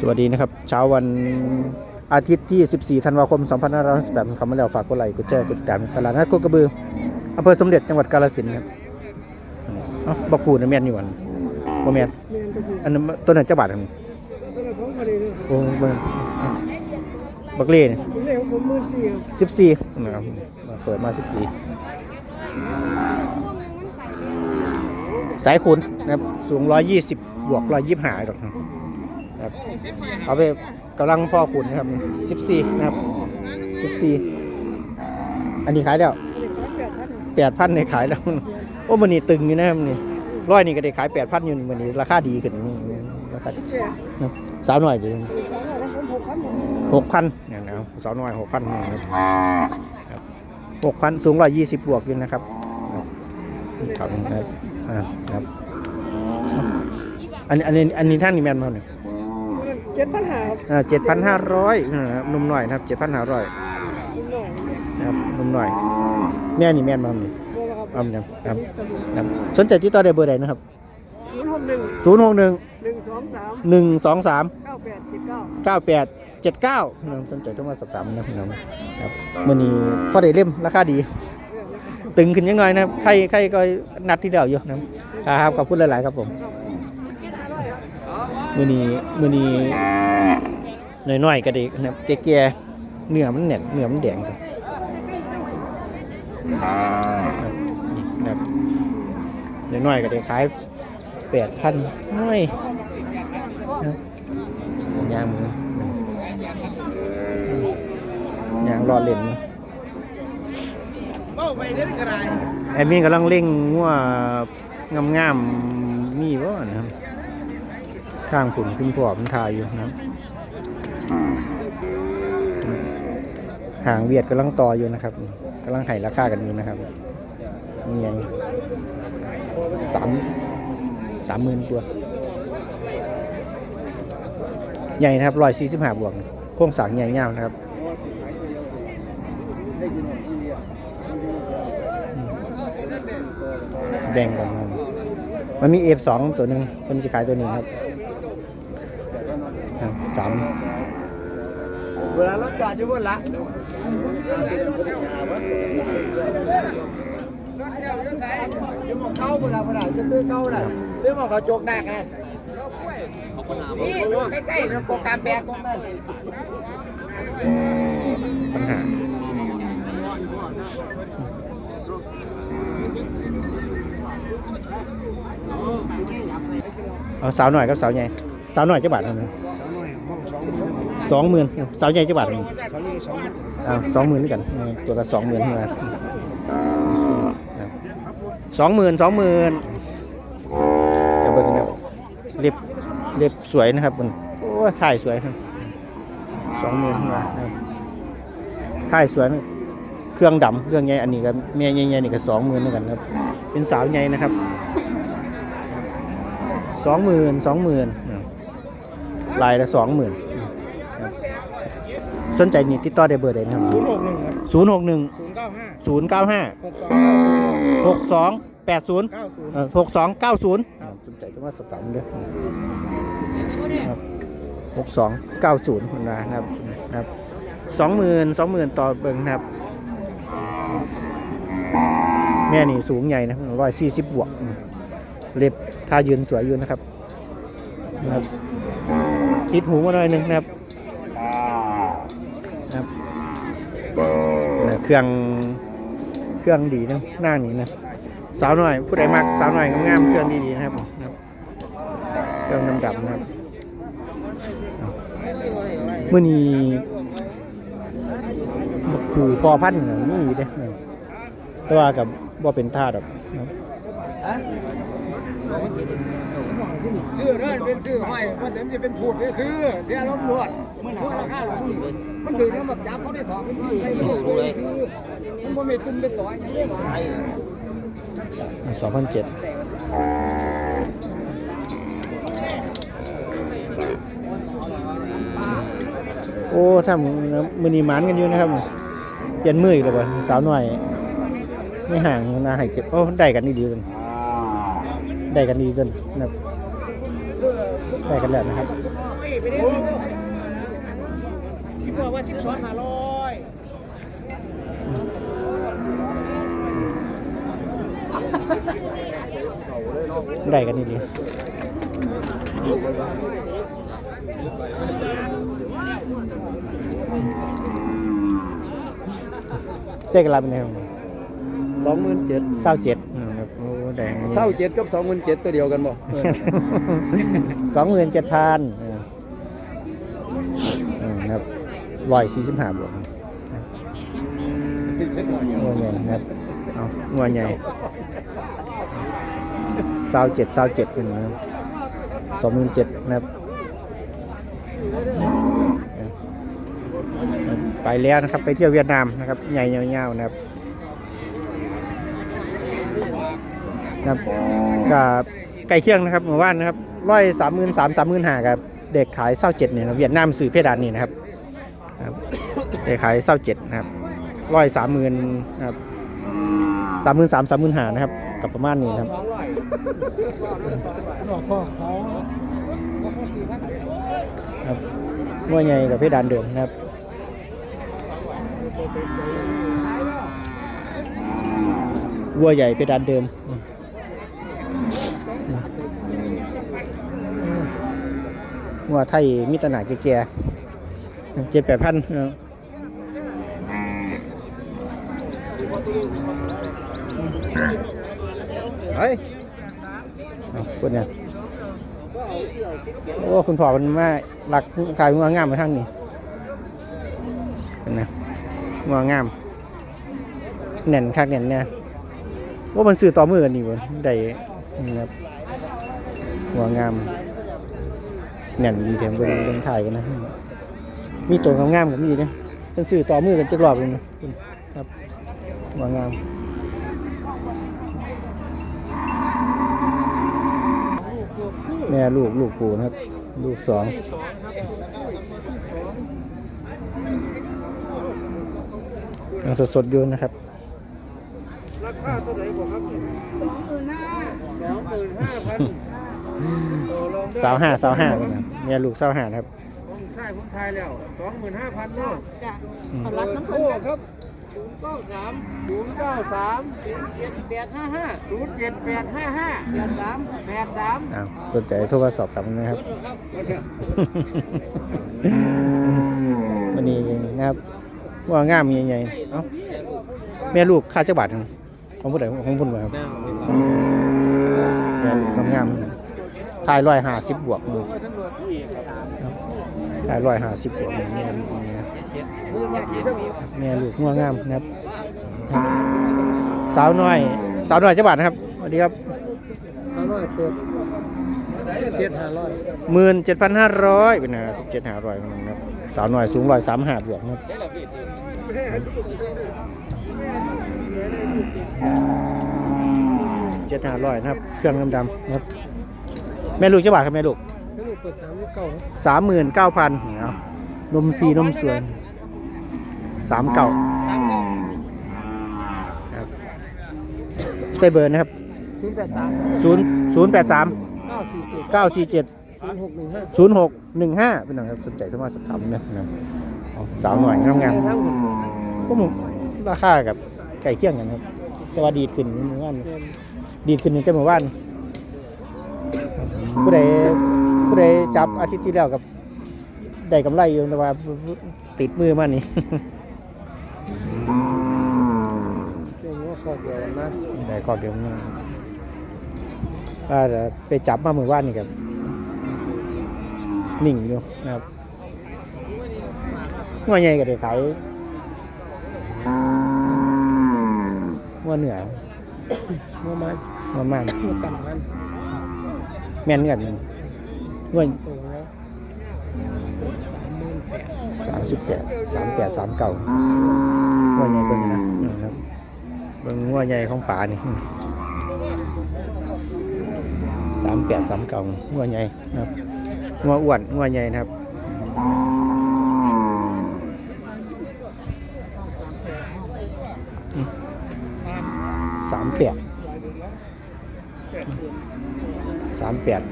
สวัสดีนะครับ เช้าวันอาทิตย์ที่ 14 ธันวาคม 2568คำมาแล้วฝากกดไลค์กดแชร์กดติดตามตลาดนัดโคกระบืออำเภอสมเด็จจังหวัดกาฬสินธุ์ครับเอ้าบักปูนะแมนอยู่วันบ่แมนอันนั้นต้นนั้นจักบาทครับตอนนั้นของมาเลยเนี่ยโอ้เบิ่งบักเล่นี่ผมเรียกของผมหมื่นสี่ครับ14นะครับเปิดมา14สายขุนนะครับสูง120บวก125ดอก ครับเอาไปกำลังพ่อขุนนะครับ14นะครับ14อันนี้ขายแล้วแปดพัน8,000ในขายแล้วโอ้มันนี่ตึงอยู่นะครับนี่ร้อยนี่ก็ได้ขาย8,000อยู่มันนี่ราคาดีขึ้นราคาแก่นะสาวหน่อยจะสองร้อยผมหกพันผมหกพันเนี่ยนะครับสาวหน่อยหกพันครับหกพันสูงร้อยยี่สิบบวกอยู่นะครับครับครับอ่าครับอันนี้อันนี้อันนี้ท่านนี่แมนมาเนี่ยเจ็ดพันห้าครับอ่าเจ็ดพันห้าร้อยนุ่มหน่อยนะครับเจ็ดพันห้าร้อยนิดหน่อยนะครับนุ่มหน่อย แม่นี่แมนมาเนี่ยโมละครับเอาเนี่ยครับครับสนใจที่ต่อได้เบอร์ใดนะครับศูนย์หกหนึ่งศูนย์หกหนึ่งหนึ่งสองสามหนึ่งสองสามเก้าแปดเจ็ดเก้าเก้าแปดเจ็ดเก้าสนใจต้องมาสอบถามนะพี่น้องครับมื่อนี้พอได้เล่มราคาดี ตึงขึ้นยังไงนะครับใครใครก็นัดที่เดียวอยู่นะครับขอบคุณหลาย ๆ ครับผม มือนี้มือนี้น้อยๆก็ดีนะครับแก่ๆเนื้อมันแน่นเนื้อมันแดงครับนี่นะครับน้อยๆก็ได้ขายแปดพันน้อยยางมือยางรอเล่นะแอดมินกำลังเร่งงัวงามๆมีบ่นะครับ ทางผุนคุณพ่อมันทายอยู่นะครับหางเวียดกำลังต่ออยู่นะครับกำลังไห้ราคากันอยู่นะครับนี่ไงสามสามหมื่นตัว ใหญ่นะครับร้อยสี่สิบห้าบวกโค้งสร้างใหญ่ยาวนะครับแบ่งกันครับมันมี F2 ตัวหนึ่งเป็นจะขายตัวหนึ่งครับครับ สามเวลารถจอดอยู่บนละอยู่หมองเก้าบนละบนละจะซื้อเก้าน่ะซื้อหมองเขาโจกหนักไงนี่ใกล้ๆนะกงการแบกกงนั่นปัญหาเอาสาวหน่อยกับสาวใหญ่สาวหน่อยจะบาทเท่าไห สองหมื่นสาวใหญ่จะบาทเท่าไหร่เขาเรียกสองหมื่นอ่าสองหมื่นด้วยกันเออตัวละสองหมื่นเท่านั้นสองหมื่นสองหมื่นเดี๋ยวเบิร์นะครับเล็บเล็บสวยนะครับมันโอ้ยถ่ายสวยครับสองหมื่นมานะครับถ่ายสวยนะเครื่องดำเครื่องใหญ่อันนี้ก็เมียใหญ่ๆนี่ก็สองหมื่นเหมือนกันครับ เป็นสาวใหญ่นะครับสองหมื่นสองหมื่นลายละสองหมื่น สนใจนี่ติดต่อได้เบอร์ใดนะครับศูนย์หกหนึ่งศูนย์หกหนึ่งศูนย์เก้าห้าศูนย์เก้าห้าหกสองเก้าศูนย์หกสองแปดศูนย์เก้าศูนย์เอ่อหกสองเก้าศูนย์สนใจต้องมาสอบถามด้วยครับหกสองเก้าศูนย์นะครับนะครับสองหมื่นสองหมื่นต่อเบิ่งนะครับ แม่นี่สูงใหญ่นะร้อยสี่สิบบวกอืมเล็บท่ายืนสวยอยู่นะครับนะครับติดหูมาหน่อยหนึงนะครับนะครับนะ เครื่องเครื่องดีนะหน้านี้นะสาวหน่อยผู้ใดมักสาวหน่อยงามๆเครื่องดีๆนะครับผมนะครับเครื่องดำๆนะครับเมื่อนี้บักผูพอพันธุ์ก็มีอยู่เด้อแต่ว่ากับบ่เป็นท่าดอกนะครับซื้อเด้อเป็นซื้อห้อยว่าเดี๋ยวมันจะเป็นผูดได้ซื้อเดี๋ยวรถรวด มันหัวราคาหลงนี่มันถือเนี่ยแบบจับเขาได้ถอดเป็นที่ใช้ไม่ได้ซื้อมันบ่มีตุ้มเป็นต่อยยังไม่ไหวสองพันเจ็ดโอ้ถ้ามือนีมานกันอยู่นะครับเปลี่ยนมืออีกแล้วบ่สาวหน่อยไม่ห่างนาหายเจ็บโอ้ได้กันดีดีกันได้กันดีกันนะได้กันแล้วนะครับ สิบบอกว่าสิบสองห้าร้อยได้กันนี่ดีได้กันละเป็นไงสองหมื่นเจ็ดเศร้าเจ็ดครับโอ้แดงเศร้าเจ็ดกับสองหมื่นเจ็ดตัวเดียวกันบ่สองหมื่นเจ็ดพันครับ ร้อยสี่สิบห้าบวกงัวใหญ่นะครับเอางัวใหญ่เศร้าเจ็ดเศร้าเจ็ดเป็นนะสองหมื่นเจ็ดนะครับไปแล้วนะครับไปเที่ยวเวียดนามนะครับใหญ่ยาวๆนะครับนะครับกับไก่เคียงนะครับเมื่อวานนะครับร้อยสามหมื่นสามสามหมื่นห้ากับเด็กขายเศร้าเจ็ดเนี่ยเวียดนามสื่อเพดานนี่นะครับ ครับเด็กขายเศร้าเจ็ดนะครับร้อยสามหมื่นนะครับสามหมื่นสามสามหมื่นหานะครับ กับประมาณนี้ครับครับงัวใหญ่กับเพดานเดิมนะครับวัวใหญ่เพดานเดิมวัวไทยมีตรนาแก่ๆ เจ็ดแปดพันเออเฮ้ยเอาคุณเนี่ยโอ้ คุณพ่อมันมาหลักขายงัวงามมาทั้งนี้เป็นไงงัวงามแน่นคักแน่นเนี่ยว่ามันซื้อต่อมือกันนี่บ่ได้นี่ครับงัวงามแน่นดีเถอะเบิ่งเบิ่งถ่ายกันนะ มีตัวงามๆกับมีนะเป็นซื้อต่อมือกันจักรอบเลยนะคุณครับงัวงามแม่ลูกลูกปูนะครับ ลูกสองยังสดๆอยู่นะครับราคาเท่าไหร่บ่ครับสองหมื่นห้าสองหมื่นห้าพันสาวห้าสาวห้านะครับแม่ลูกสาวห้านะครับผม ใช่ผมทายแล้วสองหมื่นห้าพันเนาะอืมรับน้ำโอ้ครับศูนย์เก้าสามศูนย์เก้าสามเจ็ดแปดห้าห้าศูนย์เจ็ดแปดห้าห้าแปดสามแปดสามอ้าวสนใจโทรมาสอบถามนะครับ วันนี้นะครับว่างามใหญ่ๆเอ้าแม่ลูกค่าจักบาทหนึ่งของผู้ใดของผู้หนึ่งครับแม่ลูกงามๆทายร้อยห้าสิบบวกมื อทายร้อยห้าสิบบวกมือแม่ลูกนี่นะแม่ลูกงัวงามนะครับ สาวน้อย สาวน้อยจักบาทนะครับสวัสดีครับห้าร้อยเปิดเจ็ดห้าร้อยหมื่นเจ็ดพันห้าร้อยเป็นนะสิบเจ็ดห้าร้อยนะครับสาวหน่อยสูงร้อยสามห้าบวกนะครับเจ็ดห้าร้อยนะครับ เครื่องดำๆนะครับ แม่ลูกเจ้าบาทครับแม่ลูกถ้าลูก เปิดสามเก้าสามหมื่นเก้าพันเอานมซีนมสวยสามเก่าสามเก้าครับใส่เบอร์นะครับศูนย์แปดสามศูนย์ศูนย์แปดสามเก้าสี่เจ็ดเก้าสี่เจ็ดศูนย์หกหนึ่งห้าศูนย์หกหนึ่งห้าเป็นหนังครับสนใจโทรมาสอบถามเนี่ยนะครับเอาสาวหน่อยงามๆทั้งหมดก็มึงราคากับไก่เคี่ยงกันครับแต่ว่าดีดขึ้นเมื่อวานดีดขึ้นตั้งแต่เมื่อวานผู้ใดผู้ ใดจับอาทิตย์ที่แล้วกับได้กำไรอยู่แต่ว่าติดมือมานี่เรื่องว่าข้อเดียวนะได้ข้อเดียวนึงว่าจะไปจับมาเมื่อวานนี่กับนิ่งอยู่นะครับงัวใหญ่ก็ได้ขายงัวเหนือประมาณงัวมันเมื่อกันพันแม่นกัน งัวตัวแล้วสามหมื่นแปดสามสิบแปดสามแปดสามเก่างัวใหญ่เบิ่งนะนะครับเบิ่งงัวใหญ่ของป่านี่สามแปดสามเก่างัวใหญ่นะครับงัวอ้วนงัวใหญ่นะครับสามแปดสามแปด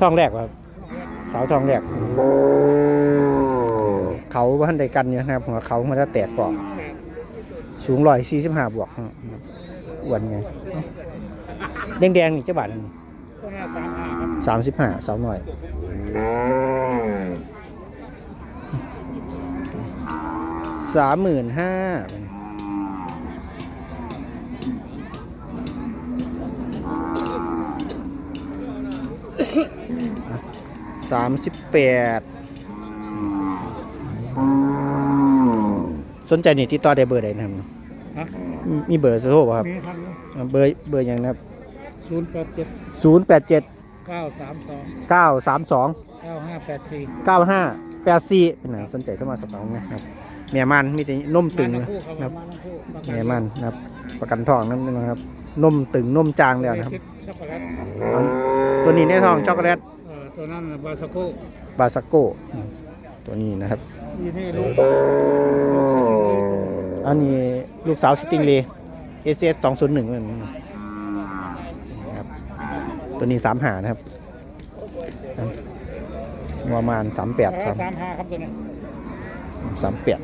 ทองแรกครับเสาทองแรกเขาว่าทันใดกันอยู่นะครับหัวเขามันจะแตกกรอบสูงร้อยสี่สิบห้าบวกอ้วนไงแดงๆนี่เจ้าบาทตัวนี้สามห้าครับสามสิบห้าสาวหน่อยสามหมื่นห้า สามสิบแปดสนใจนี่ติดต่อได้เบอร์ใดนะครับฮะมีมีเบอร์โทรป่ะครับ มีทันอ่าเบอร์เบอร์หยังนะครับศูนย์แปดเจ็ดศูนย์แปดเจ็ดเก้าสามสองเก้าสามสองเก้าห้าแปดสี่เก้าห้าแปดสี่เป็นหนังสนใจเข้ามาสอบถามนะครับเมียมันมีแต่นมตึงมานะทั้งคู่ครับครับมาทั้งคู่ประกัเมียมันนะครับ ประกันทองนั่นนะครับนมตึงนมจางแล้วนะครับช็อกโกแลตตัวนี้ในทองช็อกโกแลตเอ่อ ตัวนั้นน่ะบาสโกบาสโกอืมตัวนี้นะครับยี่นี่ลูกอันนี้ลูกสาวสติงเลเอเสองศูนย์หนึ่งนะครับตัวนี้สามหานะครับประมาณสามแปดครับสามห้าครับตัวนี้สามแปด